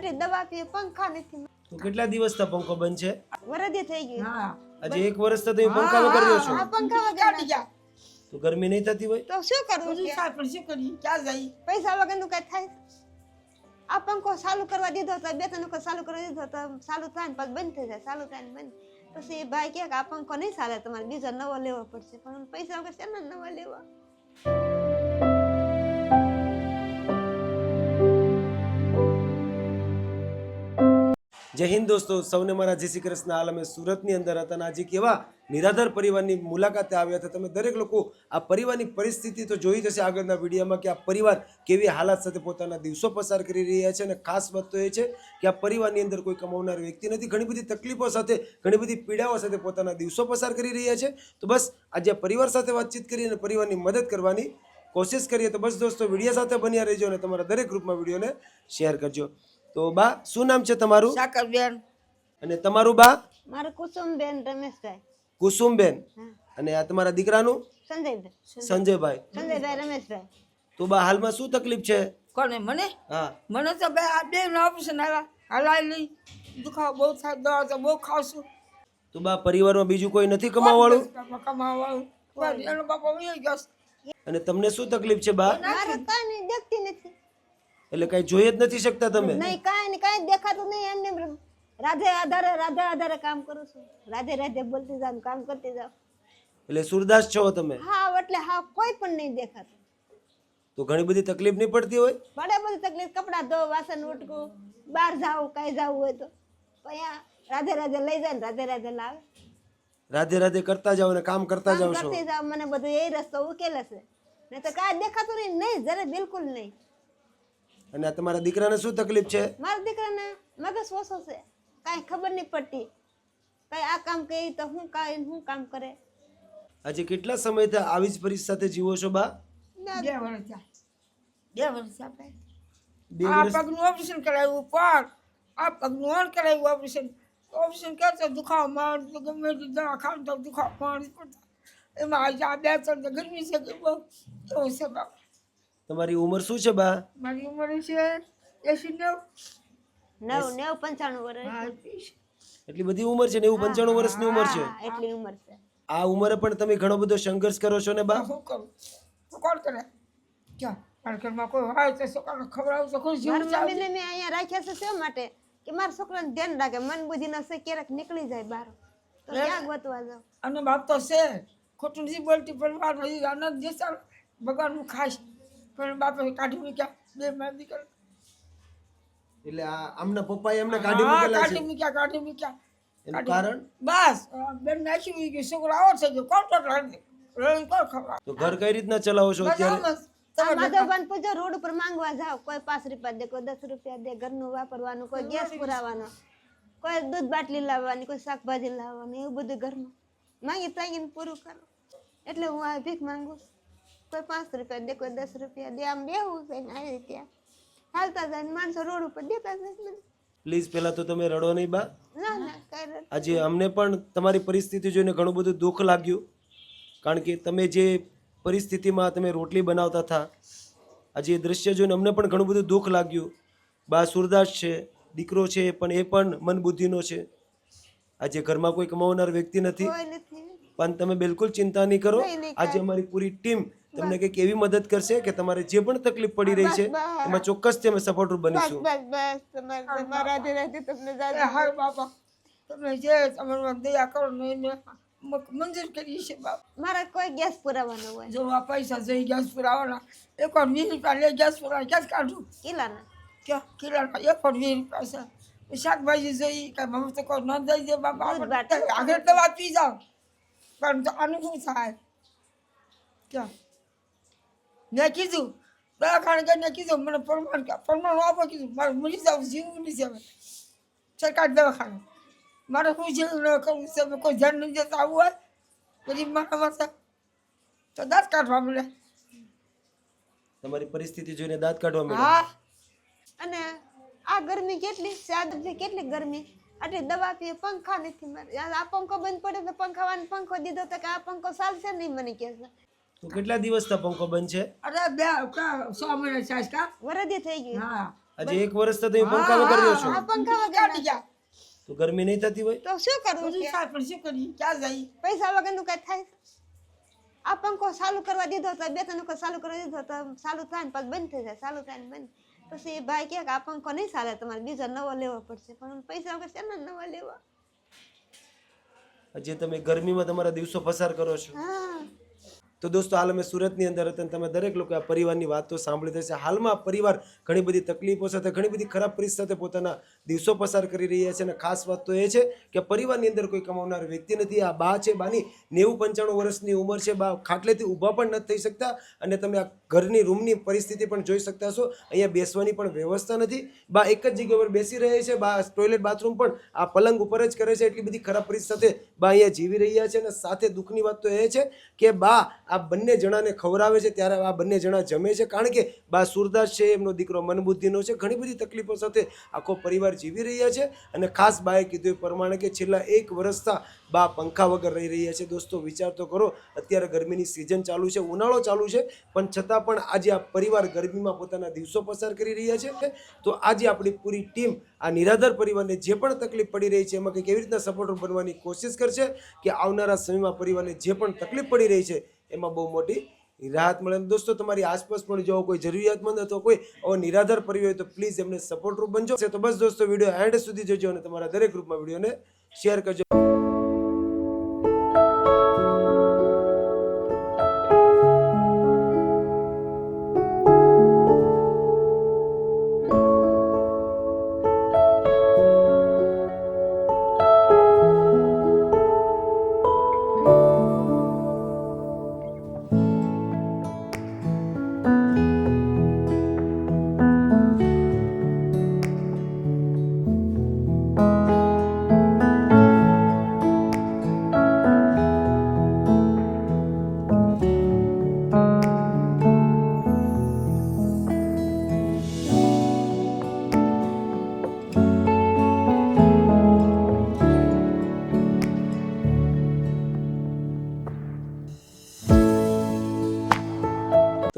આટલી દવા પીએ પંખા નથી. તો કેટલા દિવસથી પંખો બંધ છે? વરદે થઈ ગયું. હા. આજે એક તો તમે પંખા વગર રહ્યો છો? પંખા વગર ગયા તો ગરમી નહીં થતી હોય? તો શું કરવું શું? થાય પણ શું કરીએ? ક્યાં જઈ પૈસા વગરનું કઈ થાય? આ પંખો ચાલુ કરવા દીધો તો બે ત્રણ વખત ચાલુ કરવા દીધો તો ચાલુ થાય ને પછી બંધ થઈ જાય ચાલુ થાય ને બંધ. પછી એ ભાઈ કે આ પંખો નહીં ચાલે તમારે બીજો નવો લેવો પડશે. પણ પૈસા વગર શેના નવો લેવા? જય હિન્દ દોસ્તો, સૌને મારા જય શ્રી કૃષ્ણ. હાલ અમે સુરતની અંદર હતા અને આજે કેવા નિરાધાર પરિવારની મુલાકાતે આવ્યા હતા. તમે દરેક લોકો આ પરિવારની પરિસ્થિતિ તો જોઈ જશે આગળના વિડીયોમાં કે આ પરિવાર કેવી હાલાત સાથે પોતાના દિવસો પસાર કરી રહ્યા છે અને ખાસ વાત તો એ છે કે આ પરિવારની અંદર કોઈ કમાવનાર વ્યક્તિ નથી. ઘણી બધી તકલીફો સાથે, ઘણી બધી પીડાઓ સાથે પોતાના દિવસો પસાર કરી રહ્યા છે. તો બસ આજે પરિવાર સાથે વાતચીત કરી અને પરિવારની મદદ કરવાની કોશિશ કરીએ. તો બસ દોસ્તો, વીડિયો સાથે બન્યા રહેજો અને તમારા દરેક ગ્રુપમાં વિડીયોને શેર કરજો. તો બા શું નામ છે તમારું? સાકરબેન. અને તમારું બા? મારું કુસુમબેન રમેશભાઈ કુસુમબેન. અને આ તમારા દીકરાનું? સંજયભાઈ. સંજયભાઈ. સંજયભાઈ રમેશભાઈ. તો બા હાલમાં શું તકલીફ છે? કોને? મને? હા. મને તો બે આ બે ઓપરેશન આવ્યા હલાય દુખાવો બહુ થાય દવા તો બહુ ખાવ છું. તો બા પરિવારમાં બીજું કોઈ નથી કમાવાળું? કમાવાળું? એનો બાપા ગયો અને તમને શું તકલીફ છે બા? મારે કાંઈ દેખતી નથી. એટલે કઈ જોઈ જ નથી શકતા તમે? નહીં કાંઈ નહીં કાંઈ દેખાતું નહીં એમને. એમ રાધે આધારે રાધે આધારે કામ કરું છું. રાધે રાધે બોલતી જાઉં કામ કરતી જાઉં એટલે સુરદાસ છો તમે? હા એટલે હા કોઈ પણ નહીં દેખાતું. તો ઘણી બધી તકલીફ નહીં પડતી હોય? પડે બધી તકલીફ કપડાં ધો વાસણ ઉટકું બહાર જાવ કાંઈ જાવું હોય તો. અહીંયા રાધે રાધે લઈ જાય ને રાધે રાધે લાવે. રાધે રાધે કરતા જાઓ અને કામ કરતા જાવ છો? કરતી જાવ મને બધું એ રસ્તો ઉકેલે છે. નહીં તો કાંઈ દેખાતું નહીં નહીં જરા બિલકુલ નહીં. અને આ તમારા દીકરાને શું તકલીફ છે? મારા દીકરાને મગજ ઓછો છે. કાંઈ ખબર નહીં પડતી. કાંઈ આ કામ કહી તો હું કાંઈ હું કામ કરે. આજે કેટલા સમયથી આવી જ પરિસ્થિતિ સાથે જીવો છો બા? બે વર્ષ થયા. બે વર્ષ આપણે. ભાઈ. બે આ પગનું ઓપરેશન કરાવ્યું પર આ પગનું ઓન કરાવ્યું ઓપરેશન. ઓપરેશન કરતો દુખાવો માર તો ગમે તે દવા ખાવ તો દુખાવો માર એમાં આજે આ બે ત્રણ ગરમી છે કે બહુ એવું છે બાપ. તમારી ઉંમર શું છે બા? મારી ઉંમર છે એસી નેવું. નવ નેવ પંચાણું વર્ષ. એટલી બધી ઉંમર છે નેવું પંચાણું વર્ષની ઉંમર છે? એટલી ઉંમર છે. આ ઉંમરે પણ તમે ઘણો બધો સંઘર્ષ કરો છો ને બા? શું કરું? શું કોણ કરે? ક્યાં? ઘરમાં કોઈ હોય તો છોકરાને ખવડાવું તો કોઈ જીવ ચાલે. મમ્મીને મેં અહીંયા રાખ્યા છે શા માટે? કે મારા છોકરાને ધ્યાન રાખે મન બુદ્ધિ ન છે ક્યારેક નીકળી જાય બહાર. તો ક્યાં ગોતવા જાવ અને બાપ તો છે ખોટું નથી બોલતી પણ મારો આનંદ જે ચાલ ભગવાનનું ખાઈશ પણ બાપે કાઢી મૂક્યા. બે મારા દીકરા. એટલે આ આમના પપ્પાએ એમને કાઢી મૂકેલા છે? કાઢી મૂક્યા કાઢી મૂક્યા. એનું કારણ? બસ બેન નાખી મૂકી ગયું છોકરો આવો થઈ ગયો કોણ કોણ રડી? રડી કોણ ખબર? તો ઘર કઈ રીતના ચલાવો છો અત્યારે? આમ જ. આ માધવબાન પૂજા રોડ ઉપર માંગવા જાવ કોઈ પાંચ રૂપિયા દે કોઈ દસ રૂપિયા દે ઘરનું વાપરવાનું કોઈ ગેસ પુરાવાનો કોઈ દૂધ બાટલી લાવવાની કોઈ શાકભાજી લાવવાની એવું બધું ઘરનું માંગી તાંગીને પૂરું કરો. એટલે હું આ ભીખ માંગુ છું. કોઈ પાંચ રૂપિયા દે કોઈ દસ રૂપિયા દે આમ બેહવું છે ને આવી રીતે. હાલતા જાય ને માણસો રોડ ઉપર દેતા જાય પ્લીઝ પહેલા તો તમે રડો નહીં બા. ના ના આજે અમને પણ તમારી પરિસ્થિતિ જોઈને ઘણું બધું દુઃખ લાગ્યું. કારણ કે તમે જે પરિસ્થિતિમાં તમે રોટલી બનાવતા હતા આજે એ દ્રશ્ય જોઈને અમને પણ ઘણું બધું દુઃખ લાગ્યું. બા સુરદાસ છે દીકરો છે પણ એ પણ મન બુદ્ધિનો છે. આજે ઘરમાં કોઈ કમાવનાર વ્યક્તિ નથી. પણ તમે બિલકુલ ચિંતા નહીં કરો. આજે અમારી પૂરી ટીમ તમને કંઈક એવી મદદ કરશે કે તમારે જે પણ તકલીફ પડી રહી છે એમાં ચોક્કસથી અમે સપોર્ટરૂપ બનીશું. બસ બસ તમારા રાધે રાધે તમને એ જાજુ બાપા. તમે જે તમારું દયા કરો ને મંજૂર કરી છે બાપ. મારે કોઈ ગેસ પુરાવાનો હોય. જો આ પૈસા જઈ ગેસ પુરાવાના એક વાર વીસ રૂપિયા લે ગેસ પુરાવા ગેસ કાઢું. કિલાના. ક્યાં? કિલાના. એક વાર વીસ રૂપિયા છે. શાકભાજી જઈ કે મમ્મી તો કોઈ ન દઈ દે બાપા. આગળ દવા પી જાઓ. પણ તો આનું શું થાય? ક્યાં? મેં કીધું દવાખાને કરીને કીધું મને પરમાણ પરમાણ આપો કીધું મારે મરી જાવ જીવવું નથી હવે. સરકાર દવાખાને. મારે શું જીવું ન કરવું છે કોઈ ધ્યાન નથી દેતા આવું હોય? પછી મારા માથે તો દાંત કાઢવા મળે. તમારી પરિસ્થિતિ જોઈને દાંત કાઢવા મળે. હા. અને આ ગરમી કેટલી સાદજી કેટલી ગરમી? આટલી દવા પીએ પંખા નથી મારે. આ પંખો બંધ પડે તો પંખાવાનો પંખો દીધો તો કે આ પંખો ચાલશે નહીં મને છે. તો કેટલા દિવસથી પંખો બંધ છે? અરે બે સો મહિના છે કા? વરદી થઈ ગઈ હા. આજે એક વર્ષ તમે પંખા વગર રહ્યો છો? પંખા વગર ગયા તો ગરમી નહીં થતી હોય? તો શું કરવું કે? થાય પણ શું કરી ક્યાં જઈ પૈસા વગરનું કઈ થાય? આ પંખો ચાલુ કરવા દીધો તો બે ત્રણ વખત ચાલુ કરવા દીધો તો ચાલુ થાય ને પછી બંધ થઈ જાય ચાલુ થાય ને બંધ. પછી એ ભાઈ કે આ પંખો નહીં ચાલે તમારે બીજો નવો લેવો પડશે. પણ પૈસા વગર શેનો નવો લેવો? આજે તમે ગરમીમાં તમારા દિવસો પસાર કરો છો. હા. તો દોસ્તો, હાલ અમે સુરતની અંદર હતા અને તમે દરેક લોકો આ પરિવારની વાતો સાંભળી થશે હાલમાં પરિવાર ઘણી બધી તકલીફો સાથે, ઘણી બધી ખરાબ પરિસ્થિતિ સાથે પોતાના દિવસો પસાર કરી રહ્યા છે અને ખાસ વાત તો એ છે કે પરિવારની અંદર કોઈ કમાવનાર વ્યક્તિ નથી. આ બા છે, બાની નેવું પંચાણું વર્ષની ઉંમર છે. બા ખાટલેથી ઊભા પણ નથી થઈ શકતા અને તમે આ ઘરની રૂમની પરિસ્થિતિ પણ જોઈ શકતા છો અહીંયા બેસવાની પણ વ્યવસ્થા નથી. બા એક જ જગ્યા પર બેસી રહે છે. બા ટોયલેટ બાથરૂમ પણ આ પલંગ ઉપર જ કરે છે. એટલી બધી ખરાબ પરિસ્થિતિ સાથે બા અહીંયા જીવી રહ્યા છે અને સાથે દુઃખની વાત તો એ છે કે બા આ બંને જણાને ખવડાવે છે ત્યારે આ બંને જણા જમે છે. કારણ કે બા સુરદાસ છે, એમનો દીકરો મનબુદ્ધિનો છે. ઘણી બધી તકલીફો સાથે આખો પરિવાર જીવી રહ્યા છે અને ખાસ બાએ કીધું એ પ્રમાણે કે છેલ્લા એક વર્ષથી બા પંખા વગર રહી રહ્યા છે. દોસ્તો, વિચાર તો કરો. અત્યારે ગરમીની સિઝન ચાલુ છે. ઉનાળો ચાલુ છે. પણ છતાં પણ આજે આ પરિવાર ગરમીમાં પોતાના દિવસો પસાર કરી રહ્યા છે તો આજે આપણી પૂરી ટીમ આ નિરાધાર પરિવારને જે પણ તકલીફ પડી રહી છે, એમાં કે કેવી રીતના સપોર્ટર બનવાની કોશિશ કરશે કે આવનારા સમયમાં પરિવારને જે પણ તકલીફ પડી રહી છે, એમાં બહુ મોટી રાહત મળે. દોસ્તો, તમારી આસપાસ પણ જો કોઈ જરૂરિયાતમંદ અથવા કોઈ આવો નિરાધાર પરિવાર તો પ્લીઝ એમને સપોર્ટરૂપ બનજો. તો બસ દોસ્તો, વીડિયો એન્ડ સુધી જોજો અને તમારા દરેક ગ્રુપમાં વિડીયોને શેર કરજો.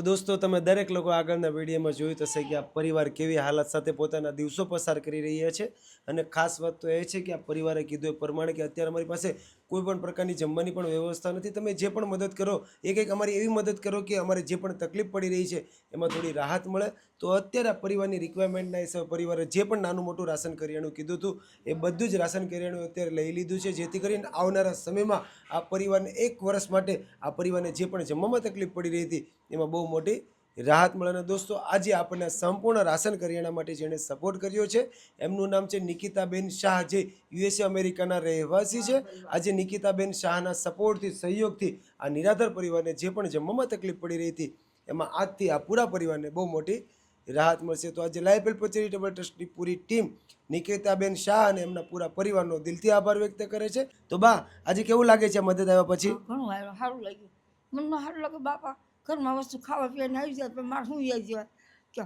તો દોસ્તો, તમે દરેક લોકો આગળના વિડીયોમાં જોયું હશે કે આ પરિવાર કેવી હાલત સાથે પોતાના દિવસો પસાર કરી રહ્યા છે. અને ખાસ વાત તો એ છે કે આ પરિવારે કીધું એ પ્રમાણે કે અત્યારે અમારી પાસે કોઈ પણ પ્રકારની જમવાની પણ વ્યવસ્થા નથી. તમે જે પણ મદદ કરો એ કંઈક અમારી એવી મદદ કરો કે અમારે જે પણ તકલીફ પડી રહી છે, એમાં થોડી રાહત મળે. તો અત્યારે આ પરિવારની રિક્વાયરમેન્ટના હિસાબે પરિવારે જે પણ નાનું મોટું રાશન કરિયાણું કીધું હતું, એ બધું જ રાશન કરિયાણું અત્યારે લઈ લીધું છે. જેથી કરીને આવનારા સમયમાં આ પરિવારને એક વર્ષ માટે આ પરિવારને જે પણ જમવામાં તકલીફ પડી રહી હતી, એમાં બહુ મોટી રાહત મળે. અને દોસ્તો, આજે આપણને સંપૂર્ણ રાશન કરિયાણા માટે જેણે સપોર્ટ કર્યો છે, એમનું નામ છે નિકિતાબેન શાહ, જે યુએસએ અમેરિકાના રહેવાસી છે. આજે નિકિતાબેન શાહના સપોર્ટથી સહયોગથી આ નિરાધાર પરિવારને જે પણ જમવામાં તકલીફ પડી રહી હતી, એમાં આજથી આ પૂરા પરિવારને બહુ મોટી રાહત મળશે. તો આજે લાઇફ હેલ્પ ચેરિટેબલ ટ્રસ્ટની પૂરી ટીમ નિકેતાબેન શાહ અને એમના પૂરા પરિવારનો દિલથી આભાર વ્યક્ત કરે છે. તો બા, આજે કેવું લાગે છે? મદદ આવ્યા પછી? ઘણું સારું લાગ્યું. મનમાં સારું લાગ્યું, બાપા. ઘરમાં વસ્તુ ખાવા પીવાને આવી જાય પણ મારે શું યાદ જાય કે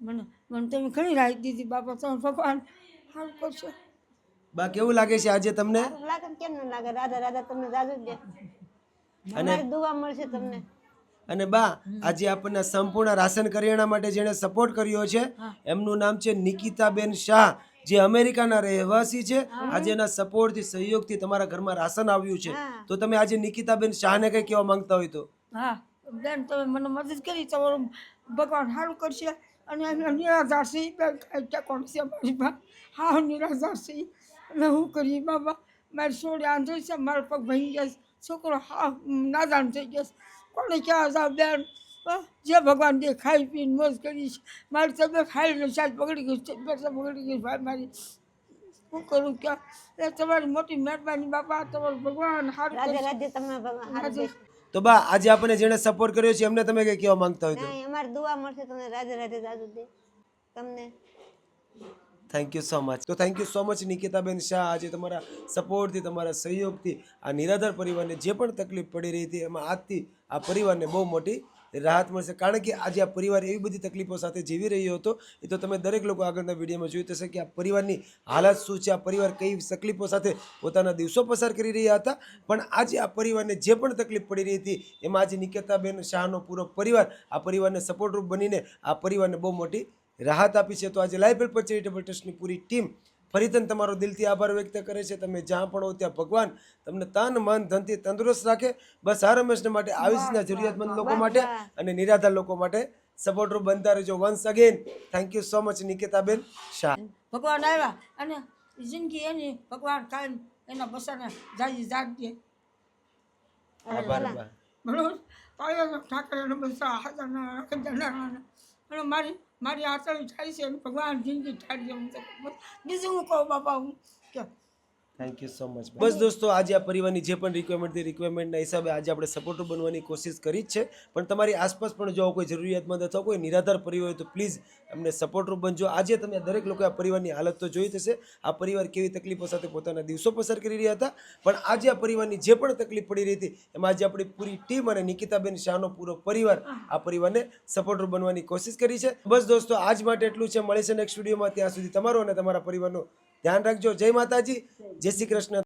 મને મને તમે ઘણી રાહત દીધી બાપા તમે ભગવાન સારું કરશે બા કેવું લાગે છે આજે તમને? લાગે કેમ ન લાગે? રાધા રાધા તમને જાજુ જ દે અને દુવા મળશે તમને. અને બા આજે આપણને સંપૂર્ણ રાશન કરિયાણા માટે જેણે સપોર્ટ કર્યો છે એમનું નામ છે નિકિતાબેન શાહ જે અમેરિકાના રહેવાસી છે. આજે એના સપોર્ટથી સહયોગથી તમારા ઘરમાં રાશન આવ્યું છે. તો તમે આજે નિકિતાબેન શાહને કઈ કહેવા માંગતા હોય તો? હા. બેન તમે મને મદદ કરી તમારું ભગવાન સારું કરશે. અને નિરાધાર છે કોણ બેન છે મારી બા હા નિરાધાર છે અને હું કરી બાબા મારી છોડે આંધો છે મારા પગ ભાઈ ગયા છોકરો હા નાદાન થઈ ગયા કોણે કોને ક્યાં જાવ બેન? જે ભગવાન દે ખાઈ પીને મોજ કરીશ મારી તબિયત ખાઈને સાજ બગડી ગયું તબિયત બગડી ગયું ભાઈ મારી. શું કરું ક્યાં? એ તમારી મોટી મહેરબાની બાપા તમારું ભગવાન સારું તમે. ભગવાન. તો બા આજે આપણને જેણે સપોર્ટ કર્યો છે એમને તમે કઈ કહેવા માંગતા હોય તો? અમાર દુઆ મળશે તમને રાધે રાધે દાદુ દે તમને. થેન્ક યુ સો મચ તો થેન્ક યુ સો મચ નિકિતાબેન શાહ. આજે તમારા સપોર્ટથી તમારા સહયોગથી આ નિરાધાર પરિવારને જે પણ તકલીફ પડી રહી હતી એમાં આજથી આ પરિવારને બહુ મોટી રાહત મળશે. કારણ કે આજે આ પરિવાર એવી બધી તકલીફો સાથે જીવી રહ્યો હતો, એ તો તમે દરેક લોકો આગળના વિડીયોમાં જોયું થશે કે આ પરિવારની હાલત શું છે, આ પરિવાર કઈ તકલીફો સાથે પોતાના દિવસો પસાર કરી રહ્યા હતા. પણ આજે આ પરિવારને જે પણ તકલીફ પડી રહી હતી, એમાં આજે નિકેતાબેન શાહનો પૂરો પરિવાર આ પરિવારને સપોર્ટરૂપ બનીને આ પરિવારને બહુ મોટી રાહત આપી છે. તો આજે લાઇફ હેલ્પર ચેરિટેબલ ટ્રસ્ટની પૂરી ટીમ ફરીથી તમારો દિલથી આભાર વ્યક્ત કરે છે. તમે જ્યાં પણ હો ત્યાં ભગવાન તમને તન મન ધનથી તંદુરસ્ત રાખે. બસ આ રમેશને માટે આવી રીતના જરૂરિયાતમંદ લોકો માટે અને નિરાધાર લોકો માટે સપોર્ટરૂપ બનતા રહેજો once again thank you so much નિકેતાબેન. Shah ભગવાન આવ્યા અને જિંદગી એની ભગવાન કાયમ એના બસાને જાજી જાગ દે આભાર બા. બરોબર બસા અને મારી મારી આતળી થાય છે ભગવાન જિંદગી ઠારી બીજું હું કહું બાપા હું કે થેન્ક યુ સો મચ બસ દોસ્તો, આજે આ પરિવારની જે પણ રિક્વાયરમેન્ટ હતી રિક્વાયરમેન્ટના હિસાબે આજે આપણે સપોર્ટર બનવાની કોશિશ કરી જ છે. પણ તમારી આસપાસ પણ જો કોઈ જરૂરિયાતમંદ અથવા કોઈ નિરાધાર પરિવાર હોય તો પ્લીઝ એમને સપોર્ટર બનજો. આજે તમે દરેક લોકો આ પરિવારની હાલત તો જોઈ થશે આ પરિવાર કેવી તકલીફો સાથે પોતાના દિવસો પસાર કરી રહ્યા હતા. પણ આજે આ પરિવારની જે પણ તકલીફ પડી રહી હતી, એમાં આજે આપણી પૂરી ટીમ અને નિકિતાબેન શાહનો પૂરો પરિવાર આ પરિવારને સપોર્ટર બનવાની કોશિશ કરી છે. બસ દોસ્તો, આજ માટે એટલું છે. મળે છે નેક્સ્ટ વિડીયોમાં ત્યાં સુધી તમારો અને તમારા પરિવારનું ધ્યાન રાખજો. જય માતાજી. જય શ્રી કૃષ્ણ.